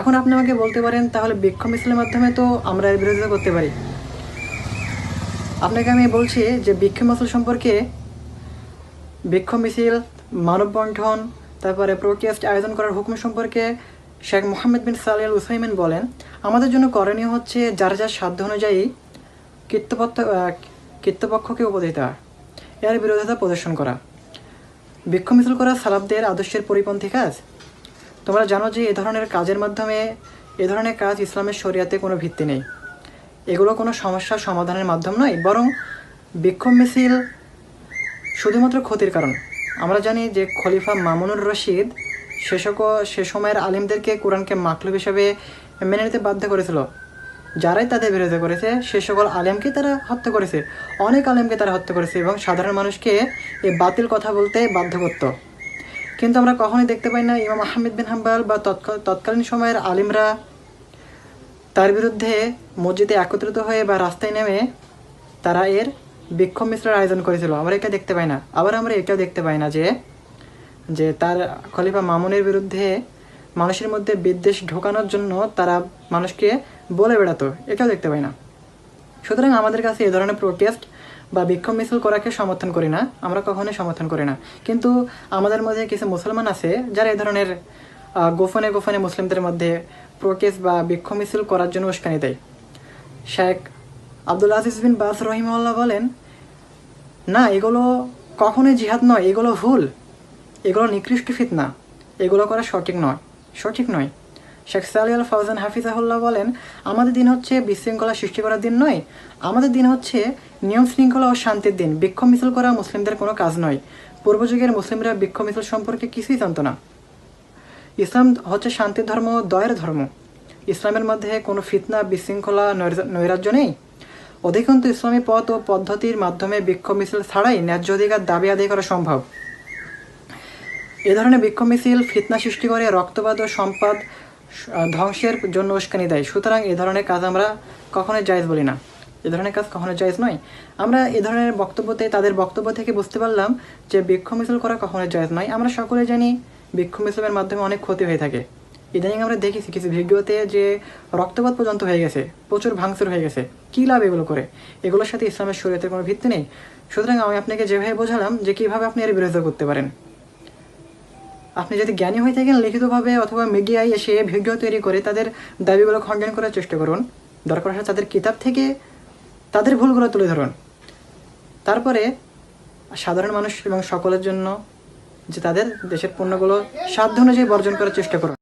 এখন আপনি আমাকে বলতে পারেন তাহলে বিক্ষোভ মিছিলের মাধ্যমে তো আমরা এর বিরোধিতা করতে পারি। আপনাকে আমি বলছি যে বিক্ষোভ মিছিল সম্পর্কে বিক্ষোভ মিছিল মানববন্ধন তারপরে প্রোটেস্ট আয়োজন করার হুকুম সম্পর্কে শেখ মোহাম্মদ বিন সালিয়াল উসাইমেন বলেন আমাদের জন্য করণীয় হচ্ছে যার যার সাধ্য অনুযায়ী কৃত্যপত্র আহ, কৃত্যপক্ষকে উপদেশ এর বিরোধিতা প্রদর্শন করা। বিক্ষোভ মিছিল করা সালাবদের আদর্শের পরিপন্থী কাজ। তোমরা জানো যে এ ধরনের কাজের মাধ্যমে, এ ধরনের কাজ ইসলামের শরিয়াতে কোনো ভিত্তি নেই। এগুলো কোনো সমস্যার সমাধানের মাধ্যম নয়, বরং বিক্ষোভ মিছিল শুধুমাত্র ক্ষতির কারণ। আমরা জানি যে খলিফা মামুনুর রশিদ সে সে সময়ের আলিমদেরকে কোরআনকে মাকলুব হিসেবে মেনে নিতে বাধ্য করেছিল। যারাই তাদের বিরোধিতা করেছে, সে সকল আলেমকে তারা হত্যা করেছে। অনেক আলেমকে তারা হত্যা করেছে এবং সাধারণ মানুষকে এই বাতিল কথা বলতে বাধ্য করত কিন্তু আমরা কখনোই দেখতে পাই না ইমাম আহমেদ বিন হাম্বাল বা তৎকা- তৎকালীন সময়ের আলিমরা তার বিরুদ্ধে মসজিদে একত্রিত হয়ে বা রাস্তায় নেমে তারা এর বিক্ষোভ মিশ্রের আয়োজন করেছিল। আমরা এটা দেখতে পাই না। আবার আমরা এটাও দেখতে পাই না যে যে তার খলিফা মামুনের বিরুদ্ধে মানুষের মধ্যে বিদ্বেষ ঢোকানোর জন্য তারা মানুষকে বলে বেড়াতো। এটাও দেখতে পাই না। সুতরাং আমাদের কাছে এ ধরনের প্রোটেস্ট বা বিক্ষোভ মিছিল করাকে সমর্থন করি না, আমরা কখনোই সমর্থন করি না। কিন্তু আমাদের মধ্যে কিছু মুসলমান আছে, যারা এ ধরনের গোপনে গোপনে মুসলিমদের মধ্যে প্রোটেস্ট বা বিক্ষোভ মিছিল করার জন্য উস্কানি দেয়। শেখ আব্দুল আজিজ বিন বাস রহিমউল্লাহ বলেন, না, এগুলো কখনোই জিহাদ নয়, এগুলো ভুল। এগুলো নিকৃষ্ট ফিতনা। এগুলো করা সঠিক নয় সঠিক নয়। শেখ সালিয়াল ফাউজান হাফিজাহুল্লাহ বলেন, আমাদের দিন হচ্ছে বিশৃঙ্খলা সৃষ্টি করার দিন নয়। আমাদের দিন হচ্ছে নিয়ম শৃঙ্খলা ও শান্তির দিন। বিক্ষোভ মিছিল করা মুসলিমদের কোনো কাজ নয়। পূর্বযুগের মুসলিমরা বিক্ষোভ মিছিল সম্পর্কে কিছুই জানতো না। ইসলাম হচ্ছে শান্তির ধর্ম, দয়ের ধর্ম। ইসলামের মধ্যে কোনো ফিতনা, বিশৃঙ্খলা, নৈরা- নৈরাজ্য নেই। অধিকাংশ ইসলামী পথ ও পদ্ধতির মাধ্যমে বিক্ষোভ মিছিল ছাড়াই ন্যায্য অধিকার দাবি আদায় করা সম্ভব। এ ধরনের বিক্ষোভ মিছিল ফিতনা সৃষ্টি করে রক্তপাত ও সম্পদ ধ্বংসের জন্য উস্কানি দেয়। সুতরাং এ ধরনের কাজ আমরা কখনোই জায়েজ বলি না। এ ধরনের কাজ কখনো জায়েজ নয়। আমরা এ ধরনের বক্তব্যতে, তাদের বক্তব্য থেকে বুঝতে পারলাম যে বিক্ষোভ মিছিল করা কখনোই জায়েজ নয়। আমরা সকলে জানি বিক্ষোভ মিছিলের মাধ্যমে অনেক ক্ষতি হয়ে থাকে। ইদানিং আমরা দেখেছি কিছু ভিডিওতে যে রক্তপাত পর্যন্ত হয়ে গেছে, প্রচুর ভাঙচুর হয়ে গেছে। কী লাভ এগুলো করে? এগুলোর সাথে ইসলামের শরীয়তের কোনো ভিত্তি নেই। সুতরাং আমি আপনাকে যেভাবে বোঝালাম যে কীভাবে আপনি এর বিরোধিতা করতে পারেন। আপনি যদি জ্ঞানী হয়ে থাকেন, লিখিতভাবে অথবা মিডিয়ায় এসে ভিডিও তৈরি করে তাদের দাবিগুলো খণ্ডন করার চেষ্টা করুন। দরকার হয় তাদের কিতাব থেকে তাদের ভুলগুলো তুলে ধরুন। তারপরে সাধারণ মানুষ এবং সকলের জন্য যে তাদের দেশের পণ্যগুলো সাধ্য অনুযায়ী বর্জন করার চেষ্টা করুন।